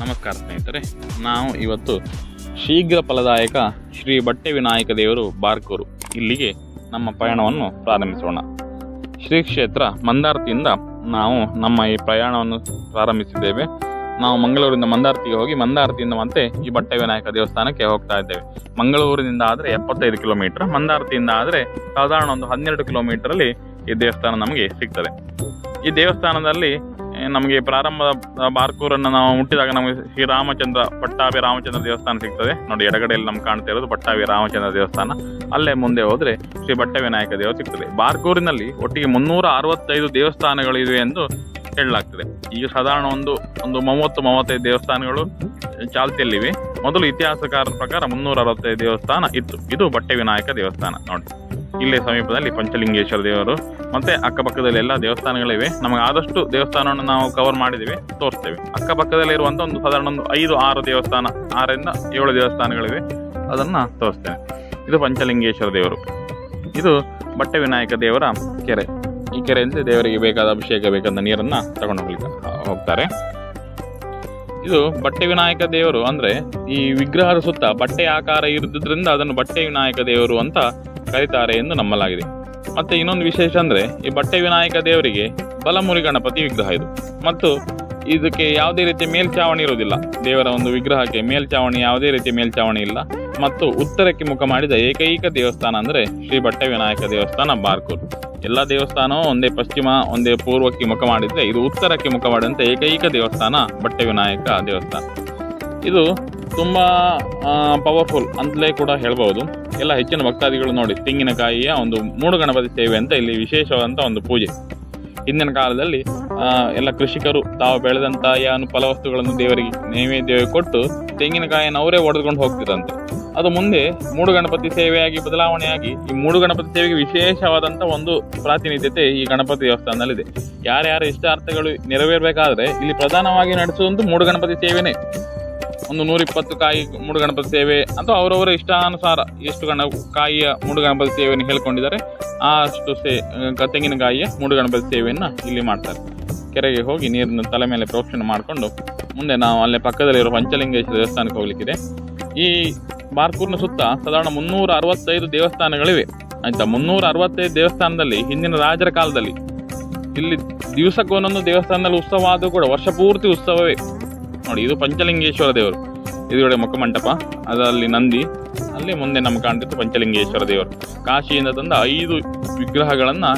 ನಮಸ್ಕಾರ ಸ್ನೇಹಿತರೆ, ನಾವು ಇವತ್ತು ಶೀಘ್ರ ಫಲದಾಯಕ ಶ್ರೀ ಬಟ್ಟೆ ವಿನಾಯಕ ದೇವರು ಬಾರ್ಕೂರು. ಇಲ್ಲಿಗೆ ನಮ್ಮ ಪಯಣವನ್ನು ಪ್ರಾರಂಭಿಸೋಣ. ಶ್ರೀ ಕ್ಷೇತ್ರ ಮಂದಾರತಿಯಿಂದ ನಾವು ನಮ್ಮ ಈ ಪ್ರಯಾಣವನ್ನು ಪ್ರಾರಂಭಿಸಿದ್ದೇವೆ. ನಾವು ಮಂಗಳೂರಿಂದ ಮಂದಾರ್ತಿಗೆ ಹೋಗಿ ಮಂದಾರ್ತಿಯಿಂದ ಮತ್ತೆ ಈ ಬಟ್ಟೆ ವಿನಾಯಕ ದೇವಸ್ಥಾನಕ್ಕೆ ಹೋಗ್ತಾ ಇದ್ದೇವೆ. ಮಂಗಳೂರಿನಿಂದ ಆದರೆ ಎಪ್ಪತ್ತೈದು ಕಿಲೋಮೀಟರ್, ಮಂದಾರ್ತಿಯಿಂದ ಆದರೆ ಸಾಧಾರಣ ಒಂದು ಹನ್ನೆರಡು ಕಿಲೋಮೀಟರಲ್ಲಿ ಈ ದೇವಸ್ಥಾನ ನಮಗೆ ಸಿಗ್ತದೆ. ಈ ದೇವಸ್ಥಾನದಲ್ಲಿ ನಮಗೆ ಪ್ರಾರಂಭದ ಬಾರ್ಕೂರನ್ನು ನಾವು ಮುಟ್ಟಿದಾಗ ನಮಗೆ ಶ್ರೀ ರಾಮಚಂದ್ರ ಪಟ್ಟಾಭಿ ರಾಮಚಂದ್ರ ದೇವಸ್ಥಾನ ಸಿಗ್ತದೆ. ನೋಡಿ, ಎಡಗಡೆಯಲ್ಲಿ ನಮ್ಗೆ ಕಾಣ್ತಾ ಇರೋದು ಪಟ್ಟಾಭಿ ರಾಮಚಂದ್ರ ದೇವಸ್ಥಾನ. ಅಲ್ಲೇ ಮುಂದೆ ಹೋದರೆ ಶ್ರೀ ಬಟ್ಟೆ ವಿನಾಯಕ ದೇವರು ಸಿಗ್ತದೆ. ಬಾರ್ಕೂರಿನಲ್ಲಿ ಒಟ್ಟಿಗೆ ಮುನ್ನೂರ ಅರವತ್ತೈದು ದೇವಸ್ಥಾನಗಳಿವೆ ಎಂದು ಹೇಳಲಾಗ್ತದೆ. ಈಗ ಸಾಧಾರಣ ಒಂದು ಒಂದು ಮೂವತ್ತು, ಮೂವತ್ತೈದು ದೇವಸ್ಥಾನಗಳು ಚಾಲ್ತಿಯಲ್ಲಿವೆ. ಮೊದಲು ಇತಿಹಾಸಕಾರರ ಪ್ರಕಾರ ಮುನ್ನೂರ ಅರವತ್ತೈದು ದೇವಸ್ಥಾನ ಇತ್ತು. ಇದು ಬಟ್ಟೆ ವಿನಾಯಕ ದೇವಸ್ಥಾನ. ನೋಡಿ. ಇಲ್ಲೇ ಸಮೀಪದಲ್ಲಿ ಪಂಚಲಿಂಗೇಶ್ವರ ದೇವರು. ಮತ್ತೆ ಅಕ್ಕಪಕ್ಕದಲ್ಲಿ ಎಲ್ಲ ದೇವಸ್ಥಾನಗಳಿವೆ. ನಮಗೆ ಆದಷ್ಟು ದೇವಸ್ಥಾನವನ್ನು ನಾವು ಕವರ್ ಮಾಡಿದ್ದೀವಿ, ತೋರಿಸ್ತೇವೆ. ಅಕ್ಕಪಕ್ಕದಲ್ಲಿ ಇರುವಂತ ಒಂದು ಸಾಧಾರಣ ಒಂದು ಐದು, ಆರು ದೇವಸ್ಥಾನ, ಆರರಿಂದ ಏಳು ದೇವಸ್ಥಾನಗಳಿವೆ. ಅದನ್ನ ತೋರಿಸ್ತೇನೆ. ಇದು ಪಂಚಲಿಂಗೇಶ್ವರ ದೇವರು. ಇದು ಬಟ್ಟೆ ವಿನಾಯಕ ದೇವರ ಕೆರೆ. ಈ ಕೆರೆಯಿಂದ ದೇವರಿಗೆ ಬೇಕಾದ ಅಭಿಷೇಕ, ಬೇಕಾದ ನೀರನ್ನ ತಗೊಂಡು ಹೋಗ್ಲಿಕ್ಕೆ ಹೋಗ್ತಾರೆ. ಇದು ಬಟ್ಟೆ ವಿನಾಯಕ ದೇವರು ಅಂದ್ರೆ ಈ ವಿಗ್ರಹದ ಸುತ್ತ ಬಟ್ಟೆ ಆಕಾರ ಇರುವುದರಿಂದ ಅದನ್ನು ಬಟ್ಟೆ ವಿನಾಯಕ ದೇವರು ಅಂತ ಕರೀತಾರೆ ಎಂದು ನಂಬಲಾಗಿದೆ. ಮತ್ತೆ ಇನ್ನೊಂದು ವಿಶೇಷ ಅಂದ್ರೆ, ಈ ಬಟ್ಟೆ ವಿನಾಯಕ ದೇವರಿಗೆ ಬಲಮುರಿ ಗಣಪತಿ ವಿಗ್ರಹ ಇದು. ಮತ್ತು ಇದಕ್ಕೆ ಯಾವುದೇ ರೀತಿಯ ಮೇಲ್ಚಾವಣಿ ಇರುವುದಿಲ್ಲ. ದೇವರ ಒಂದು ವಿಗ್ರಹಕ್ಕೆ ಮೇಲ್ಚಾವಣಿ, ಯಾವುದೇ ರೀತಿಯ ಮೇಲ್ಚಾವಣಿ ಇಲ್ಲ. ಮತ್ತು ಉತ್ತರಕ್ಕೆ ಮುಖ ಮಾಡಿದ ಏಕೈಕ ದೇವಸ್ಥಾನ ಅಂದ್ರೆ ಶ್ರೀ ಬಟ್ಟೆ ವಿನಾಯಕ ದೇವಸ್ಥಾನ ಬಾರ್ಕೂರ್. ಎಲ್ಲ ದೇವಸ್ಥಾನವೂ ಒಂದೇ ಪಶ್ಚಿಮ, ಒಂದೇ ಪೂರ್ವಕ್ಕೆ ಮುಖ ಮಾಡಿದ್ರೆ, ಇದು ಉತ್ತರಕ್ಕೆ ಮುಖ ಮಾಡಿದಂಥ ಏಕೈಕ ದೇವಸ್ಥಾನ ಬಟ್ಟೆ ವಿನಾಯಕ ದೇವಸ್ಥಾನ. ಇದು ತುಂಬಾ ಪವರ್ಫುಲ್ ಅಂತಲೇ ಕೂಡ ಹೇಳ್ಬೋದು. ಎಲ್ಲ ಹೆಚ್ಚಿನ ಭಕ್ತಾದಿಗಳು ನೋಡಿ, ತೆಂಗಿನಕಾಯಿಯ ಒಂದು ಮೂಡು ಗಣಪತಿ ಸೇವೆ ಅಂತ ಇಲ್ಲಿ ವಿಶೇಷವಾದಂಥ ಒಂದು ಪೂಜೆ. ಹಿಂದಿನ ಕಾಲದಲ್ಲಿ ಎಲ್ಲ ಕೃಷಿಕರು ತಾವು ಬೆಳೆದಂತ ಏನು ಫಲವಸ್ತುಗಳನ್ನು ದೇವರಿಗೆ ನೈವೇದ್ಯ ಕೊಟ್ಟು ತೆಂಗಿನಕಾಯಿಯನ್ನು ಅವರೇ ಒಡೆದುಕೊಂಡು ಹೋಗ್ತಿದ್ದಂತೆ ಅದು ಮುಂದೆ ಮೂಡು ಗಣಪತಿ ಸೇವೆಯಾಗಿ, ಬದಲಾವಣೆಯಾಗಿ, ಈ ಮೂಡು ಗಣಪತಿ ಸೇವೆಗೆ ವಿಶೇಷವಾದಂಥ ಒಂದು ಪ್ರಾತಿನಿಧ್ಯತೆ ಈ ಗಣಪತಿ ದೇವಸ್ಥಾನದಲ್ಲಿದೆ. ಯಾರ್ಯಾರ ಇಷ್ಟಾರ್ಥಗಳು ನೆರವೇರಬೇಕಾದ್ರೆ ಇಲ್ಲಿ ಪ್ರಧಾನವಾಗಿ ನಡೆಸುವಂತೂ ಮೂಡು ಗಣಪತಿ ಸೇವೆನೇ. ಒಂದು ನೂರ ಇಪ್ಪತ್ತು ಕಾಯಿ ಮೂಡು ಗಣಪತಿ ಸೇವೆ ಅಥವಾ ಅವರವರ ಇಷ್ಟಾನುಸಾರ ಎಷ್ಟು ಗಣ ಕಾಯಿಯ ಮೂಡು ಗಣಪತಿ ಸೇವೆಯನ್ನು ಹೇಳ್ಕೊಂಡಿದ್ದಾರೆ ಆ ಅಷ್ಟು ಸೇ ತೆಂಗಿನಕಾಯಿಯ ಮೂಡು ಸೇವೆಯನ್ನು ಇಲ್ಲಿ ಮಾಡ್ತಾರೆ. ಕೆರೆಗೆ ಹೋಗಿ ನೀರನ್ನು ತಲೆ ಮೇಲೆ ಪ್ರೋಕ್ಷಣೆ ಮಾಡಿಕೊಂಡು ಮುಂದೆ ನಾವು ಅಲ್ಲೇ ಪಕ್ಕದಲ್ಲಿರೋ ಪಂಚಲಿಂಗೇಶ್ವರ ದೇವಸ್ಥಾನಕ್ಕೆ ಹೋಗ್ಲಿಕ್ಕಿದೆ. ಈ ಬಾರ್ಕೂರ್ನ ಸುತ್ತ ಸಾಧಾರಣ ಮುನ್ನೂರ ಅರವತ್ತೈದು ದೇವಸ್ಥಾನಗಳಿವೆ. ಅಂತ ಮುನ್ನೂರ ಅರವತ್ತೈದು ದೇವಸ್ಥಾನದಲ್ಲಿ ಹಿಂದಿನ ರಾಜರ ಕಾಲದಲ್ಲಿ ಇಲ್ಲಿ ದಿವಸಕ್ಕೆ ಒಂದೊಂದು ದೇವಸ್ಥಾನದಲ್ಲಿ ಉತ್ಸವ ಆದರೂ ಕೂಡ ವರ್ಷ ಪೂರ್ತಿ ಉತ್ಸವವೇ. ನೋಡಿ, ಇದು ಪಂಚಲಿಂಗೇಶ್ವರ ದೇವರು. ಇದುಗಡೆ ಮುಖಮಂಟಪ ಅದರಲ್ಲಿ ನಂದಿ, ಅಲ್ಲಿ ಮುಂದೆ ನಮ್ಗೆ ಕಾಣ್ತಿತ್ತು ಪಂಚಲಿಂಗೇಶ್ವರ ದೇವರು. ಕಾಶಿಯಿಂದ ತಂದ ಐದು ವಿಗ್ರಹಗಳನ್ನು,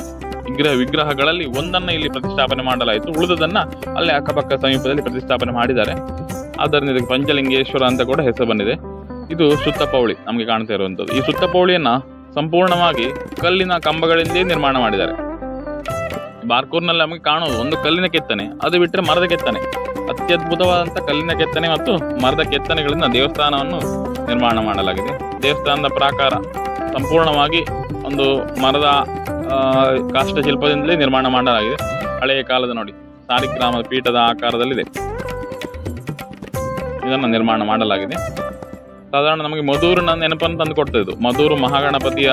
ವಿಗ್ರಹ ವಿಗ್ರಹಗಳಲ್ಲಿ ಒಂದನ್ನ ಇಲ್ಲಿ ಪ್ರತಿಷ್ಠಾಪನೆ ಮಾಡಲಾಯಿತು. ಉಳಿದದನ್ನ ಅಲ್ಲೇ ಅಕ್ಕಪಕ್ಕ ಸಮೀಪದಲ್ಲಿ ಪ್ರತಿಷ್ಠಾಪನೆ ಮಾಡಿದ್ದಾರೆ. ಆದ್ದರಿಂದ ಇದಕ್ಕೆ ಪಂಚಲಿಂಗೇಶ್ವರ ಅಂತ ಕೂಡ ಹೆಸರು ಬಂದಿದೆ. ಇದು ಸುತ್ತಪೌಳಿ ನಮಗೆ ಕಾಣ್ತಾ ಇರುವಂಥದ್ದು. ಈ ಸುತ್ತಪೌಳಿಯನ್ನ ಸಂಪೂರ್ಣವಾಗಿ ಕಲ್ಲಿನ ಕಂಬಗಳಿಂದೇ ನಿರ್ಮಾಣ ಮಾಡಿದ್ದಾರೆ. ಬಾರ್ಕೂರ್ನಲ್ಲಿ ನಮಗೆ ಕಾಣೋದು, ಒಂದು ಕಲ್ಲಿನ ಕೆತ್ತನೆ, ಅದು ಬಿಟ್ಟರೆ ಮರದ ಕೆತ್ತನೆ. ಅತ್ಯದ್ಭುತವಾದಂಥ ಕಲ್ಲಿನ ಕೆತ್ತನೆ ಮತ್ತು ಮರದ ಕೆತ್ತನೆಗಳಿಂದ ದೇವಸ್ಥಾನವನ್ನು ನಿರ್ಮಾಣ ಮಾಡಲಾಗಿದೆ. ದೇವಸ್ಥಾನದ ಪ್ರಾಕಾರ ಸಂಪೂರ್ಣವಾಗಿ ಒಂದು ಮರದ ಕಾಷ್ಟಶಿಲ್ಪದಿಂದಲೇ ನಿರ್ಮಾಣ ಮಾಡಲಾಗಿದೆ. ಹಳೆಯ ಕಾಲದ ನೋಡಿ ಸಾಲಿಗ್ರಾಮದ ಪೀಠದ ಆಕಾರದಲ್ಲಿದೆ. ಇದನ್ನು ನಿರ್ಮಾಣ ಮಾಡಲಾಗಿದೆ. ಸಾಧಾರಣ ನಮಗೆ ಮಧೂರಿನ ನೆನಪನ್ನು ತಂದು ಕೊಡ್ತಾ ಇದು ಮಧೂರು ಮಹಾಗಣಪತಿಯ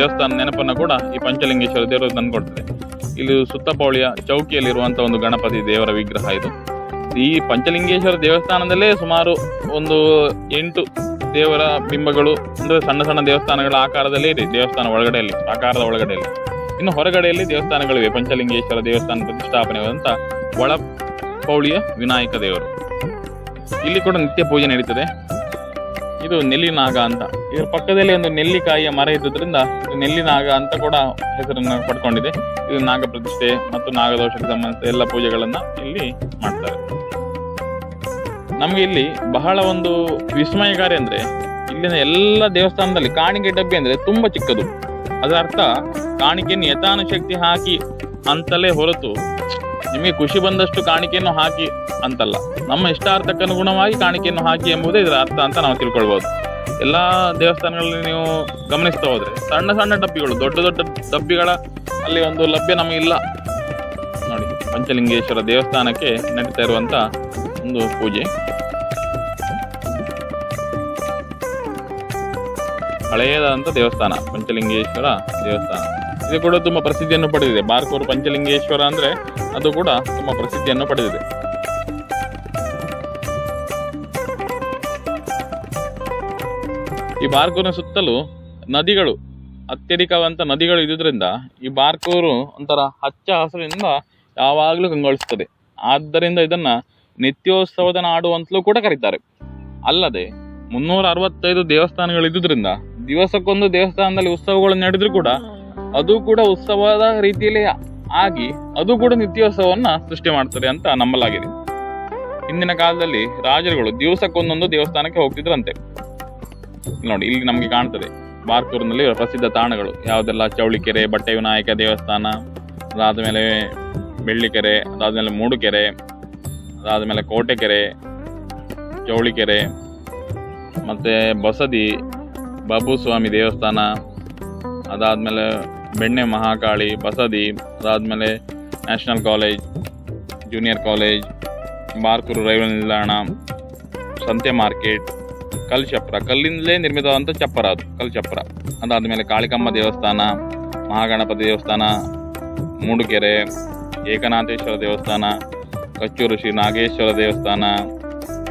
ದೇವಸ್ಥಾನ ನೆನಪನ್ನು ಕೂಡ ಈ ಪಂಚಲಿಂಗೇಶ್ವರ ದೇವರು ತಂದು ಕೊಡ್ತದೆ. ಇಲ್ಲಿ ಸುತ್ತಪೌಳಿಯ ಚೌಕಿಯಲ್ಲಿರುವಂತಹ ಒಂದು ಗಣಪತಿ ದೇವರ ವಿಗ್ರಹ ಇದು. ಈ ಪಂಚಲಿಂಗೇಶ್ವರ ದೇವಸ್ಥಾನದಲ್ಲೇ ಸುಮಾರು ಒಂದು ಎಂಟು ದೇವರ ಬಿಂಬಗಳು, ಅಂದ್ರೆ ಸಣ್ಣ ಸಣ್ಣ ದೇವಸ್ಥಾನಗಳ ಆಕಾರದಲ್ಲಿ ಇದೆ, ದೇವಸ್ಥಾನ ಒಳಗಡೆಯಲ್ಲಿ, ಆಕಾರದ ಒಳಗಡೆಯಲ್ಲಿ. ಇನ್ನು ಹೊರಗಡೆಯಲ್ಲಿ ದೇವಸ್ಥಾನಗಳಿವೆ, ಪಂಚಲಿಂಗೇಶ್ವರ ದೇವಸ್ಥಾನ ಪ್ರತಿಷ್ಠಾಪನೆಯಾದಂತ ಒಳ ಪೌಳಿಯ ವಿನಾಯಕ ದೇವರು. ಇಲ್ಲಿ ಕೂಡ ನಿತ್ಯ ಪೂಜೆ ನಡೀತದೆ. ಇದು ನೆಲ್ಲಿನಾಗ ಅಂತ. ಇದರ ಪಕ್ಕದಲ್ಲಿ ಒಂದು ನೆಲ್ಲಿಕಾಯಿಯ ಮರ ಇದ್ದುದರಿಂದ ಇದು ನೆಲ್ಲಿನಾಗ ಅಂತ ಕೂಡ ಹೆಸರನ್ನು ಪಡ್ಕೊಂಡಿದೆ. ಇದು ನಾಗ ಪ್ರತಿಷ್ಠೆ ಮತ್ತು ನಾಗದೋಷಕ್ಕೆ ಸಂಬಂಧಿಸಿದ ಎಲ್ಲ ಪೂಜೆಗಳನ್ನ ಇಲ್ಲಿ ಮಾಡ್ತಾರೆ. ನಮಗೆ ಇಲ್ಲಿ ಬಹಳ ಒಂದು ವಿಸ್ಮಯಕಾರಿ ಅಂದ್ರೆ ಇಲ್ಲಿನ ಎಲ್ಲ ದೇವಸ್ಥಾನದಲ್ಲಿ ಕಾಣಿಕೆ ಡಬ್ಬಿ ಅಂದ್ರೆ ತುಂಬಾ ಚಿಕ್ಕದು. ಅದರ ಅರ್ಥ ಕಾಣಿಕೆಯನ್ನು ಯಥಾನುಶಕ್ತಿ ಹಾಕಿ ಅಂತಲೇ ಹೊರತು ನಿಮಗೆ ಖುಷಿ ಬಂದಷ್ಟು ಕಾಣಿಕೆಯನ್ನು ಹಾಕಿ ಅಂತಲ್ಲ. ನಮ್ಮ ಇಷ್ಟಾರ್ಥಕ್ಕನುಗುಣವಾಗಿ ಕಾಣಿಕೆಯನ್ನು ಹಾಕಿ ಎಂಬುದೇ ಇದರ ಅರ್ಥ ಅಂತ ನಾವು ತಿಳ್ಕೊಳ್ಬಹುದು ಎಲ್ಲ ದೇವಸ್ಥಾನಗಳಲ್ಲಿ ನೀವು ಗಮನಿಸ್ತಾ ಹೋದ್ರೆ ಸಣ್ಣ ಸಣ್ಣ ಡಬ್ಬಿಗಳು, ದೊಡ್ಡ ದೊಡ್ಡ ಡಬ್ಬಿಗಳ ಅಲ್ಲಿ ಒಂದು ಲಭ್ಯ ನಮಗಿಲ್ಲ. ನೋಡಿ, ಪಂಚಲಿಂಗೇಶ್ವರ ದೇವಸ್ಥಾನಕ್ಕೆ ನಡೀತಾ ಇರುವಂತ ಒಂದು ಪೂಜೆ. ಹಳೆಯದಾದಂಥ ದೇವಸ್ಥಾನ, ಪಂಚಲಿಂಗೇಶ್ವರ ದೇವಸ್ಥಾನ. ಇದು ಕೂಡ ತುಂಬ ಪ್ರಸಿದ್ಧಿಯನ್ನು ಪಡೆದಿದೆ. ಬಾರ್ಕೂರು ಪಂಚಲಿಂಗೇಶ್ವರ ಅಂದರೆ ಅದು ಕೂಡ ತುಂಬ ಪ್ರಸಿದ್ಧಿಯನ್ನು ಪಡೆದಿದೆ. ಈ ಬಾರ್ಕೂರಿನ ಸುತ್ತಲೂ ನದಿಗಳು ಅತ್ಯಧಿಕವಂತ ನದಿಗಳು ಇದ್ದುದರಿಂದ ಈ ಬಾರ್ಕೂರು ಒಂಥರ ಹಚ್ಚ ಹಸಿರಿನಿಂದ ಯಾವಾಗಲೂ ಕಂಗೊಳಿಸುತ್ತದೆ. ಆದ್ದರಿಂದ ಇದನ್ನು ನಿತ್ಯೋತ್ಸವದ ನಾಡು ಅಂತಲೂ ಕೂಡ ಕರೀತಾರೆ. ಅಲ್ಲದೆ ಮುನ್ನೂರ ಅರವತ್ತೈದು ದೇವಸ್ಥಾನಗಳಿದ್ದುದರಿಂದ ದಿವಸಕ್ಕೊಂದು ದೇವಸ್ಥಾನದಲ್ಲಿ ಉತ್ಸವಗಳು ನಡೆದ್ರು ಕೂಡ ಅದು ಕೂಡ ಉತ್ಸವದ ರೀತಿಯಲ್ಲಿ ಆಗಿ ಅದು ಕೂಡ ನಿತ್ಯೋತ್ಸವವನ್ನ ಸೃಷ್ಟಿ ಮಾಡ್ತಾರೆ ಅಂತ ನಂಬಲಾಗಿದೆ. ಹಿಂದಿನ ಕಾಲದಲ್ಲಿ ರಾಜರುಗಳು ದಿವಸಕ್ಕೊಂದೊಂದು ದೇವಸ್ಥಾನಕ್ಕೆ ಹೋಗ್ತಿದ್ರಂತೆ. ನೋಡಿ, ಇಲ್ಲಿ ನಮಗೆ ಕಾಣ್ತದೆ. ಬಾರ್ಕೂರಿನಲ್ಲಿ ಪ್ರಸಿದ್ಧ ತಾಣಗಳು. ಯಾವುದೆಲ್ಲ? ಚೌಳಿಕೆರೆ ಬಟ್ಟೆ ವಿನಾಯಕ ದೇವಸ್ಥಾನ, ಅದಾದಮೇಲೆ ಬೆಳ್ಳಿಕೆರೆ, ಅದಾದಮೇಲೆ ಮೂಡುಕೆರೆ, ಅದಾದಮೇಲೆ ಕೋಟೆಕೆರೆ, ಚೌಳಿಕೆರೆ, ಮತ್ತು ಬಸದಿ ಬಾಬು ಸ್ವಾಮಿ ದೇವಸ್ಥಾನ, ಅದಾದಮೇಲೆ ಬೆಣ್ಣೆ ಮಹಾಕಾಳಿ, ಬಸದಿ, ಅದಾದಮೇಲೆ national college, junior college, Barkur railway ನಿಲ್ದಾಣ, ಸಂತೆ ಮಾರ್ಕೆಟ್, ಕಲ್ ಚಪ್ರ. ಕಲ್ಲಿಂದಲೇ ನಿರ್ಮಿತವಾದಂಥ ಚಪ್ಪರ ಅದು, ಕಲ್ ಚಪ್ರ. ಅದಾದಮೇಲೆ ಕಾಳಿಕಮ್ಮ ದೇವಸ್ಥಾನ, ಮಹಾಗಣಪತಿ ದೇವಸ್ಥಾನ, ಮೂಡುಗೆರೆ, ಏಕನಾಥೇಶ್ವರ ದೇವಸ್ಥಾನ, ಕಚ್ಚೂರು ಶ್ರೀ ನಾಗೇಶ್ವರ ದೇವಸ್ಥಾನ,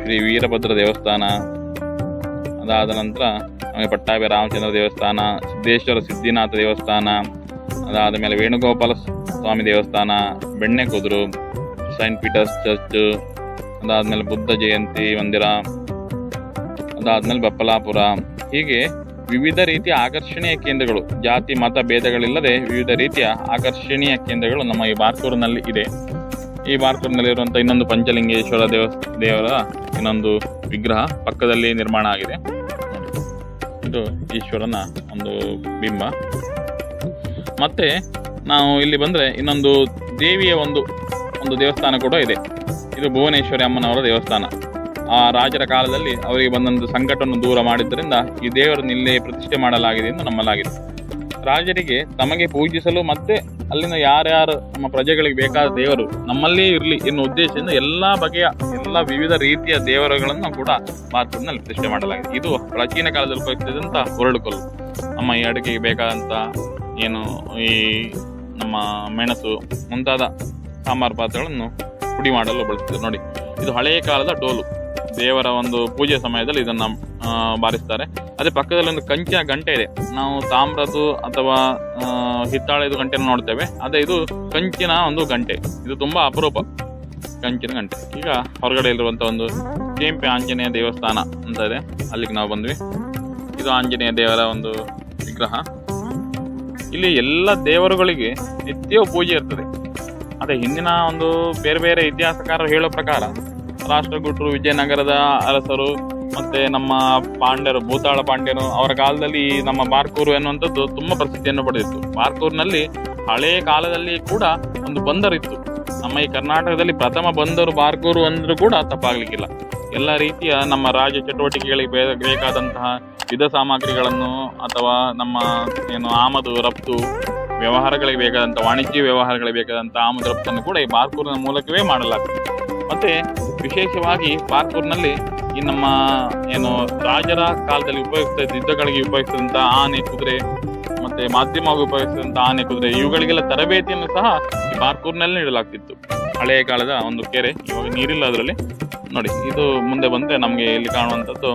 ಶ್ರೀ ವೀರಭದ್ರ ದೇವಸ್ಥಾನ. ಅದಾದ ನಂತರ ನಮಗೆ ಪಟ್ಟಾಭಿ ರಾಮಚಂದ್ರ ದೇವಸ್ಥಾನ, ಸಿದ್ದೇಶ್ವರ ಸಿದ್ಧಿನಾಥ ದೇವಸ್ಥಾನ ಅದಾದ ಮೇಲೆ ವೇಣುಗೋಪಾಲ ಸ್ವಾಮಿ ದೇವಸ್ಥಾನ ಬೆಣ್ಣೆ ಕುದುರು ಸೈಂಟ್ ಪೀಟರ್ಸ್ ಚರ್ಚ್ ಅದಾದಮೇಲೆ ಬುದ್ಧ ಜಯಂತಿ ಮಂದಿರ, ಅದಾದಮೇಲೆ ಬಪ್ಪಲಾಪುರ. ಹೀಗೆ ವಿವಿಧ ರೀತಿಯ ಆಕರ್ಷಣೀಯ ಕೇಂದ್ರಗಳು, ಜಾತಿ, ಮತ ಭೇದಗಳಿಲ್ಲದೆ ವಿವಿಧ ರೀತಿಯ ಆಕರ್ಷಣೀಯ ಕೇಂದ್ರಗಳು ನಮ್ಮ ಈ ಬಾರ್ಕೂರಿನಲ್ಲಿ ಇದೆ. ಈ ಬಾರ್ಕೂರಿನಲ್ಲಿರುವಂಥ ಇನ್ನೊಂದು ಪಂಚಲಿಂಗೇಶ್ವರ ದೇವ ದೇವರ ಇನ್ನೊಂದು ವಿಗ್ರಹ ಪಕ್ಕದಲ್ಲಿ ನಿರ್ಮಾಣ ಆಗಿದೆ. ಇದು ಈಶ್ವರನ ಒಂದು ಬಿಂಬ. ಮತ್ತೆ ನಾವು ಇಲ್ಲಿ ಬಂದ್ರೆ ಇನ್ನೊಂದು ದೇವಿಯ ಒಂದು ಒಂದು ದೇವಸ್ಥಾನ ಕೂಡ ಇದೆ. ಇದು ಭುವನೇಶ್ವರಿ ಅಮ್ಮನವರ ದೇವಸ್ಥಾನ. ಆ ರಾಜರ ಕಾಲದಲ್ಲಿ ಅವರಿಗೆ ಬಂದಂತ ಸಂಕಟವನ್ನು ದೂರ ಮಾಡಿದ್ದರಿಂದ ಈ ದೇವರನ್ನು ಇಲ್ಲೇ ಪ್ರತಿಷ್ಠೆ ಮಾಡಲಾಗಿದೆ ಎಂದು ನಂಬಲಾಗಿದೆ. ರಾಜರಿಗೆ ತಮಗೆ ಪೂಜಿಸಲು ಮತ್ತೆ ಅಲ್ಲಿನ ಯಾರ್ಯಾರು ನಮ್ಮ ಪ್ರಜೆಗಳಿಗೆ ಬೇಕಾದ ದೇವರು ನಮ್ಮಲ್ಲೇ ಇರಲಿ ಎನ್ನುವ ಉದ್ದೇಶದಿಂದ ಎಲ್ಲಾ ಬಗೆಯ ಎಲ್ಲ ವಿವಿಧ ರೀತಿಯ ದೇವರುಗಳನ್ನು ಕೂಡ ಭಾರತದಲ್ಲಿ ಪ್ರತಿಷ್ಠೆ ಮಾಡಲಾಗಿದೆ. ಇದು ಪ್ರಾಚೀನ ಕಾಲದಲ್ಲಿ ಉಪಯೋಗಿಸಿದಂತ ಹೊರಳುಕಲ್ಲು ನಮ್ಮ ಈ ಅಡುಗೆಗೆ ಬೇಕಾದಂತ ಏನು ಈ ನಮ್ಮ ಮೆಣಸು ಮುಂತಾದ ಸಾಂಬಾರು ಪಾತ್ರೆಗಳನ್ನು ಪುಡಿ ಮಾಡಲು ಬಳಸ್ತಾರೆ. ನೋಡಿ, ಇದು ಹಳೆಯ ಕಾಲದ ಡೋಲು. ದೇವರ ಒಂದು ಪೂಜೆ ಸಮಯದಲ್ಲಿ ಇದನ್ನ ಬಾರಿಸ್ತಾರೆ. ಅದೇ ಪಕ್ಕದಲ್ಲಿ ಒಂದು ಕಂಚಿನ ಗಂಟೆ ಇದೆ. ನಾವು ತಾಮ್ರದ್ದು ಅಥವಾ ಹಿತ್ತಾಳೆದು ಗಂಟೆಯನ್ನು ನೋಡ್ತೇವೆ. ಅದೇ ಇದು ಕಂಚಿನ ಒಂದು ಗಂಟೆ. ಇದು ತುಂಬಾ ಅಪರೂಪ. ಕಂಚಿನ ಗಂಟೆ. ಈಗ ಹೊರಗಡೆ ಇರುವಂತ ಒಂದು ಕೆಂಪೆ ಆಂಜನೇಯ ದೇವಸ್ಥಾನ ಅಂತ ಇದೆ. ಅಲ್ಲಿಗೆ ನಾವು ಬಂದ್ವಿ. ಇದು ಆಂಜನೇಯ ದೇವರ ಒಂದು ವಿಗ್ರಹ. ಇಲ್ಲಿ ಎಲ್ಲ ದೇವರುಗಳಿಗೆ ನಿತ್ಯವೂ ಪೂಜೆ ಇರ್ತದೆ. ಅದೇ ಹಿಂದಿನ ಒಂದು ಬೇರೆ ಬೇರೆ ಇತಿಹಾಸಕಾರರು ಹೇಳೋ ಪ್ರಕಾರ ರಾಷ್ಟ್ರಕೂಟರು ವಿಜಯನಗರದ ಅರಸರು, ಮತ್ತೆ ನಮ್ಮ ಪಾಂಡ್ಯರು, ಭೂತಾಳ ಪಾಂಡ್ಯರು, ಅವರ ಕಾಲದಲ್ಲಿ ನಮ್ಮ ಬಾರ್ಕೂರು ಎನ್ನುವಂಥದ್ದು ತುಂಬಾ ಪ್ರಸಿದ್ಧಿಯನ್ನು ಪಡೆದಿತ್ತು. ಬಾರ್ಕೂರ್ನಲ್ಲಿ ಹಳೆಯ ಕಾಲದಲ್ಲಿ ಕೂಡ ಒಂದು ಬಂದರು ಇತ್ತು. ನಮ್ಮ ಈ ಕರ್ನಾಟಕದಲ್ಲಿ ಪ್ರಥಮ ಬಂದರು ಬಾರ್ಕೂರು ಅಂದ್ರೂ ಕೂಡ ತಪ್ಪಾಗ್ಲಿಕ್ಕಿಲ್ಲ. ಎಲ್ಲ ರೀತಿಯ ನಮ್ಮ ರಾಜ್ಯ ಚಟುವಟಿಕೆಗಳಿಗೆ ಬೇಕಾದಂತಹ ಯುದ್ಧ ಸಾಮಗ್ರಿಗಳನ್ನು ಅಥವಾ ನಮ್ಮ ಏನು ಆಮದು, ರಫ್ತು ವ್ಯವಹಾರಗಳಿಗೆ ಬೇಕಾದಂಥ, ವಾಣಿಜ್ಯ ವ್ಯವಹಾರಗಳಿಗೆ ಬೇಕಾದಂಥ ಆಮದು, ರಫ್ತನ್ನು ಕೂಡ ಈ ಬಾರ್ಕೂರಿನ ಮೂಲಕವೇ ಮಾಡಲಾಗ್ತದೆ. ಮತ್ತೆ ವಿಶೇಷವಾಗಿ ಬಾರ್ಕೂರಿನಲ್ಲಿ ಈ ನಮ್ಮ ಏನು ರಾಜರ ಕಾಲದಲ್ಲಿ ಇದ್ದ ಯುದ್ಧಗಳಿಗೆ ಉಪಯೋಗಿಸಿದಂಥ ಆನೆ, ಕುದುರೆ ಮತ್ತೆ ಮಾಧ್ಯಮವಾಗಿ ಉಪಯೋಗಿಸಿದಂತಹ ಆನೆ ಕುದುರೆ, ಇವುಗಳಿಗೆಲ್ಲ ತರಬೇತಿಯನ್ನು ಸಹ ಈ ನೀಡಲಾಗ್ತಿತ್ತು. ಹಳೆಯ ಕಾಲದ ಒಂದು ಕೆರೆ, ಇವಾಗ ನೀರಿಲ್ಲ ಅದರಲ್ಲಿ. ನೋಡಿ, ಇದು ಮುಂದೆ ಬಂದ್ರೆ ನಮಗೆ ಇಲ್ಲಿ ಕಾಣುವಂಥದ್ದು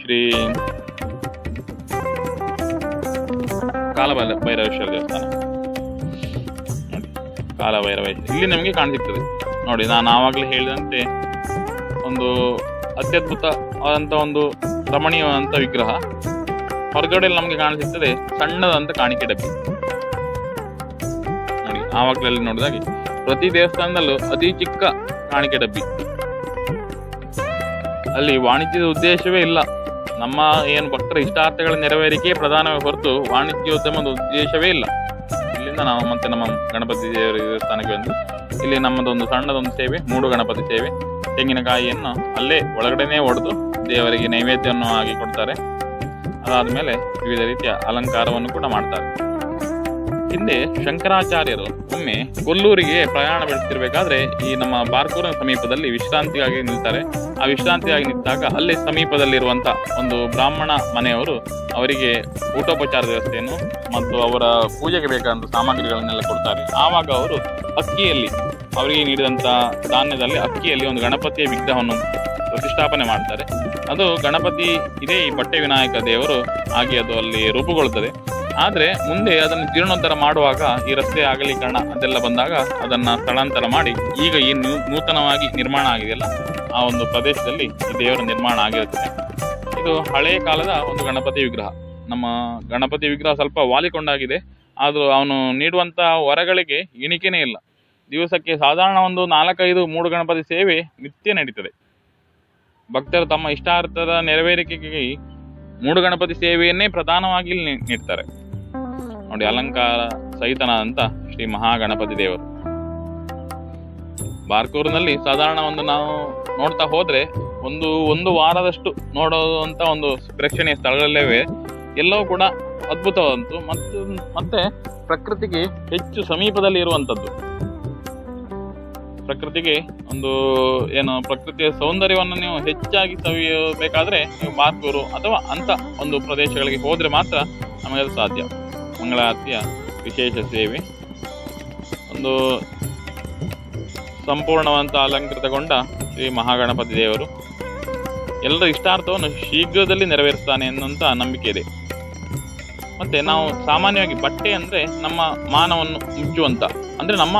ಶ್ರೀ ಕಾಲಬೈಲ ಭೈರವೇಶ್ವರ ದೇವಸ್ಥಾನ. ಕಾಲ ಕಾಲಭೈರವೇಶ್ವರ ಇಲ್ಲಿ ನಮಗೆ ಕಾಣಿಸುತ್ತದೆ ನೋಡಿ, ನಾನು ಆವಾಗಲೇ ಹೇಳಿದಂತೆ ಒಂದು ಅತ್ಯದ್ಭುತವಾದಂಥ ಒಂದು ರಮಣೀಯವಾದಂಥ ವಿಗ್ರಹ ಹೊರಗಡೆ ನಮಗೆ ಕಾಣಿಸುತ್ತದೆ ಸಣ್ಣದಂತ ಕಾಣಿಕೆ ಡಬ್ಬಿ ನೋಡಿ ಆವಾಗಲಲ್ಲಿ ನೋಡಿದಾಗೆ ಪ್ರತಿ ದೇವಸ್ಥಾನದಲ್ಲೂ ಅತಿ ಚಿಕ್ಕ ಕಾಣಿಕೆ ಡಬ್ಬಿ ಅಲ್ಲಿ ವಾಣಿಜ್ಯದ ಉದ್ದೇಶವೇ ಇಲ್ಲ. ನಮ್ಮ ಏನು ಭಕ್ತರ ಇಷ್ಟಾರ್ಥಗಳ ನೆರವೇರಿಕೆ ಪ್ರಧಾನವೇ ಹೊರತು ವಾಣಿಜ್ಯೋದ್ಯಮದ ಉದ್ದೇಶವೇ ಇಲ್ಲ. ಇಲ್ಲಿಂದ ನಾವು ಮತ್ತೆ ನಮ್ಮ ಗಣಪತಿ ದೇವರ ದೇವಸ್ಥಾನಕ್ಕೆ ಬಂದು, ಇಲ್ಲಿ ನಮ್ಮದೊಂದು ಸಣ್ಣದೊಂದು ಸೇವೆ, ಮೂಡು ಗಣಪತಿ ಸೇವೆ, ತೆಂಗಿನಕಾಯಿಯನ್ನು ಅಲ್ಲೇ ಒಳಗಡೆನೇ ಒಡೆದು ದೇವರಿಗೆ ನೈವೇದ್ಯವನ್ನು ಆಗಿ ಕೊಡ್ತಾರೆ. ಅದಾದ್ಮೇಲೆ ವಿವಿಧ ರೀತಿಯ ಅಲಂಕಾರವನ್ನು ಕೂಡ ಮಾಡ್ತಾರೆ. ಹಿಂದೆ ಶಂಕರಾಚಾರ್ಯರು ಒಮ್ಮೆ ಕೊಲ್ಲೂರಿಗೆ ಪ್ರಯಾಣ ಬೆಳೆಸ್ತಿರ್ಬೇಕಾದ್ರೆ ಈ ನಮ್ಮ ಬಾರ್ಕೂರಿನ ಸಮೀಪದಲ್ಲಿ ವಿಶ್ರಾಂತಿಗಾಗಿ ನಿಲ್ತಾರೆ. ಆ ವಿಶ್ರಾಂತಿಯಾಗಿ ನಿಂತಾಗ ಅಲ್ಲಿ ಸಮೀಪದಲ್ಲಿರುವಂತ ಒಂದು ಬ್ರಾಹ್ಮಣ ಮನೆಯವರು ಅವರಿಗೆ ಊಟೋಪಚಾರ ವ್ಯವಸ್ಥೆಯನ್ನು ಮತ್ತು ಅವರ ಪೂಜೆಗೆ ಬೇಕಾದಂತಹ ಸಾಮಗ್ರಿಗಳನ್ನೆಲ್ಲ ಕೊಡ್ತಾರೆ. ಆವಾಗ ಅವರು ಅಕ್ಕಿಯಲ್ಲಿ, ಅವರಿಗೆ ನೀಡಿದಂತ ಧಾನ್ಯದಲ್ಲಿ ಅಕ್ಕಿಯಲ್ಲಿ ಒಂದು ಗಣಪತಿಯ ವಿಗ್ರಹವನ್ನು ಪ್ರತಿಷ್ಠಾಪನೆ ಮಾಡ್ತಾರೆ. ಅದು ಗಣಪತಿ ಇದೇ, ಈ ಬಟ್ಟೆ ವಿನಾಯಕ ದೇವರು ಆಗಿ ಅದು ಅಲ್ಲಿ ರೂಪುಗೊಳ್ಳುತ್ತದೆ. ಆದರೆ ಮುಂದೆ ಅದನ್ನು ಜೀರ್ಣೋದ್ಧಾರ ಮಾಡುವಾಗ ಈ ರಸ್ತೆ ಅಗಲೀಕರಣ ಅದೆಲ್ಲ ಬಂದಾಗ ಅದನ್ನ ಸ್ಥಳಾಂತರ ಮಾಡಿ ಈಗ ಈ ನೂತನವಾಗಿ ನಿರ್ಮಾಣ ಆಗಿದೆಯಲ್ಲ, ಆ ಒಂದು ಪ್ರದೇಶದಲ್ಲಿ ಈ ದೇವರ ನಿರ್ಮಾಣ ಆಗಿರುತ್ತದೆ. ಇದು ಹಳೆಯ ಕಾಲದ ಒಂದು ಗಣಪತಿ ವಿಗ್ರಹ. ನಮ್ಮ ಗಣಪತಿ ವಿಗ್ರಹ ಸ್ವಲ್ಪ ವಾಲಿಕೊಂಡಾಗಿದೆ, ಆದರೂ ಅವನು ನೀಡುವಂಥ ವರಗಳಿಗೆ ಎಣಿಕೆನೇ ಇಲ್ಲ. ದಿವಸಕ್ಕೆ ಸಾಧಾರಣ ಒಂದು ನಾಲ್ಕೈದು ಮೂಡು ಗಣಪತಿ ಸೇವೆ ನಿತ್ಯ ನಡೀತದೆ. ಭಕ್ತರು ತಮ್ಮ ಇಷ್ಟಾರ್ಥದ ನೆರವೇರಿಕೆಗೆ ಮೂಡು ಗಣಪತಿ ಸೇವೆಯನ್ನೇ ಪ್ರಧಾನವಾಗಿ ನೀಡ್ತಾರೆ. ನೋಡಿ, ಅಲಂಕಾರ ಸಹಿತನಾದಂತ ಶ್ರೀ ಮಹಾಗಣಪತಿ ದೇವರು. ಬಾರ್ಕೂರಿನಲ್ಲಿ ಸಾಧಾರಣ ಒಂದು ನಾವು ನೋಡ್ತಾ ಹೋದ್ರೆ ಒಂದು ಒಂದು ವಾರದಷ್ಟು ನೋಡುವಂತ ಒಂದು ಪ್ರೇಕ್ಷಣೀಯ ಸ್ಥಳಗಳಲ್ಲೇ ಎಲ್ಲವೂ ಕೂಡ ಅದ್ಭುತವಾದಂತು. ಮತ್ತು, ಮತ್ತೆ ಪ್ರಕೃತಿಗೆ ಹೆಚ್ಚು ಸಮೀಪದಲ್ಲಿ ಇರುವಂತದ್ದು. ಪ್ರಕೃತಿಗೆ ಒಂದು ಏನು ಪ್ರಕೃತಿಯ ಸೌಂದರ್ಯವನ್ನು ನೀವು ಹೆಚ್ಚಾಗಿ ಸವಿಯಬೇಕಾದ್ರೆ ನೀವು ಮಾತೂರು ಅಥವಾ ಅಂತ ಒಂದು ಪ್ರದೇಶಗಳಿಗೆ ಹೋದ್ರೆ ಮಾತ್ರ ಅದು ಸಾಧ್ಯ. ಮಂಗಳಾರತಿಯ ವಿಶೇಷ ಸೇವೆ. ಒಂದು ಸಂಪೂರ್ಣವಂತ ಅಲಂಕೃತಗೊಂಡ ಶ್ರೀ ಮಹಾಗಣಪತಿ ದೇವರು ಎಲ್ಲರ ಇಷ್ಟಾರ್ಥವನ್ನು ಶೀಘ್ರದಲ್ಲಿ ನೆರವೇರಿಸ್ತಾನೆ ಅನ್ನುವಂತ ನಂಬಿಕೆ ಇದೆ. ಮತ್ತೆ ನಾವು ಸಾಮಾನ್ಯವಾಗಿ ಬಟ್ಟೆ ಅಂದ್ರೆ ನಮ್ಮ ಮಾನವನ್ನು ಮುಚ್ಚುವಂತ, ಅಂದ್ರೆ ನಮ್ಮ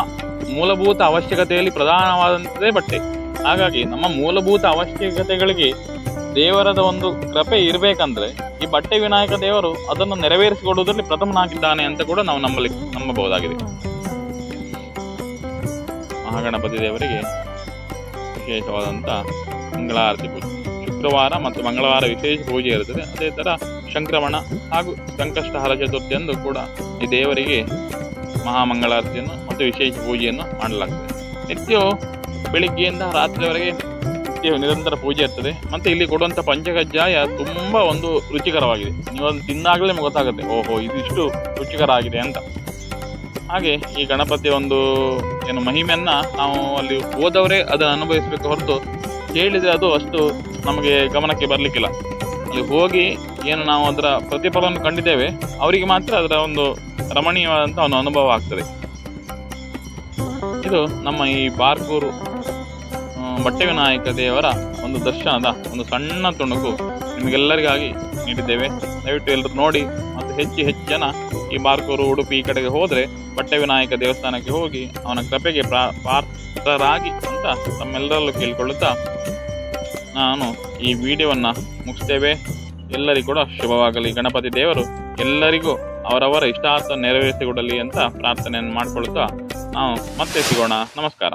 ಮೂಲಭೂತ ಅವಶ್ಯಕತೆಯಲ್ಲಿ ಪ್ರಧಾನವಾದಂಥದ್ದೇ ಬಟ್ಟೆ. ಹಾಗಾಗಿ ನಮ್ಮ ಮೂಲಭೂತ ಅವಶ್ಯಕತೆಗಳಿಗೆ ದೇವರದ ಒಂದು ಕೃಪೆ ಇರಬೇಕಂದ್ರೆ ಈ ಬಟ್ಟೆ ವಿನಾಯಕ ದೇವರು ಅದನ್ನು ನೆರವೇರಿಸಿಕೊಡುವುದರಲ್ಲಿ ಪ್ರಥಮನಾಗಿದ್ದಾನೆ ಅಂತ ಕೂಡ ನಾವು ನಂಬಲಿ, ನಂಬಬಹುದಾಗಿದೆ. ಮಹಾಗಣಪತಿ ದೇವರಿಗೆ ವಿಶೇಷವಾದಂಥ ಮಂಗಳಾರತಿ ಪೂಜೆ. ಶುಕ್ರವಾರ ಮತ್ತು ಮಂಗಳವಾರ ವಿಶೇಷ ಪೂಜೆ ಇರುತ್ತದೆ. ಅದೇ ಥರ ಸಂಕ್ರಮಣ ಹಾಗೂ ಸಂಕಷ್ಟಹರ ಚತುರ್ಥಿಯಂದು ಕೂಡ ಈ ದೇವರಿಗೆ ಮಹಾಮಂಗಳಾರತಿಯನ್ನು ಮತ್ತು ವಿಶೇಷ ಪೂಜೆಯನ್ನು ಮಾಡಲಾಗ್ತದೆ. ನಿತ್ಯವು ಬೆಳಿಗ್ಗೆಯಿಂದ ರಾತ್ರಿವರೆಗೆ ನಿರಂತರ ಪೂಜೆ ಇರ್ತದೆ. ಮತ್ತು ಇಲ್ಲಿ ಕೊಡುವಂಥ ಪಂಚಕಜ್ಜಾಯ ತುಂಬ ಒಂದು ರುಚಿಕರವಾಗಿದೆ. ನೀವು ಅದನ್ನು ನಿಮ್ಗೆ ಗೊತ್ತಾಗುತ್ತೆ. ಓಹೋ ಇದಿಷ್ಟು ರುಚಿಕರ ಆಗಿದೆ ಅಂತ. ಹಾಗೆ ಈ ಗಣಪತಿಯ ಒಂದು ಏನು ಮಹಿಮೆಯನ್ನು ನಾವು ಅಲ್ಲಿ ಹೋದವರೇ ಅದನ್ನು ಅನುಭವಿಸಬೇಕು ಹೊರತು ಕೇಳಿದರೆ ಅದು ಅಷ್ಟು ನಮಗೆ ಗಮನಕ್ಕೆ ಬರಲಿಕ್ಕಿಲ್ಲ. ಅಲ್ಲಿ ಹೋಗಿ ಏನು ನಾವು ಅದರ ಪ್ರತಿಫಲವನ್ನು ಕಂಡಿದ್ದೇವೆ, ಅವರಿಗೆ ಮಾತ್ರ ಅದರ ಒಂದು ರಮಣೀಯವಾದಂಥ ಒಂದು ಅನುಭವ ಆಗ್ತದೆ. ಇದು ನಮ್ಮ ಈ ಬಾರ್ಗೂರು ಬಟ್ಟೆ ವಿನಾಯಕ ದೇವರ ಒಂದು ದರ್ಶನದ ಒಂದು ಸಣ್ಣ ತುಣುಕು ನಿಮಗೆಲ್ಲರಿಗಾಗಿ ನೀಡಿದ್ದೇವೆ. ದಯವಿಟ್ಟು ಎಲ್ಲರೂ ನೋಡಿ ಮತ್ತು ಹೆಚ್ಚು ಹೆಚ್ಚು ಜನ ಈ ಬಾರ್ಕೂರು ಉಡುಪಿ ಈ ಕಡೆಗೆ ಹೋದರೆ ಬಟ್ಟೆ ವಿನಾಯಕ ದೇವಸ್ಥಾನಕ್ಕೆ ಹೋಗಿ ಅವನ ಕೃಪೆಗೆ ಪ್ರಾ, ಪಾತ್ರರಾಗಿ ಅಂತ ತಮ್ಮೆಲ್ಲರಲ್ಲೂ ಕೇಳಿಕೊಳ್ಳುತ್ತಾ ನಾನು ಈ ವಿಡಿಯೋವನ್ನು ಮುಗಿಸ್ತೇವೆ. ಎಲ್ಲರಿಗೂ ಕೂಡ ಶುಭವಾಗಲಿ. ಗಣಪತಿ ದೇವರು ಎಲ್ಲರಿಗೂ ಅವರವರ ಇಷ್ಟಾರ್ಥ ನೆರವೇರಿಸಿಕೊಡಲಿ ಅಂತ ಪ್ರಾರ್ಥನೆಯನ್ನು ಮಾಡಿಕೊಳ್ತಾ ನಾವು ಮತ್ತೆ ಸಿಗೋಣ. ನಮಸ್ಕಾರ.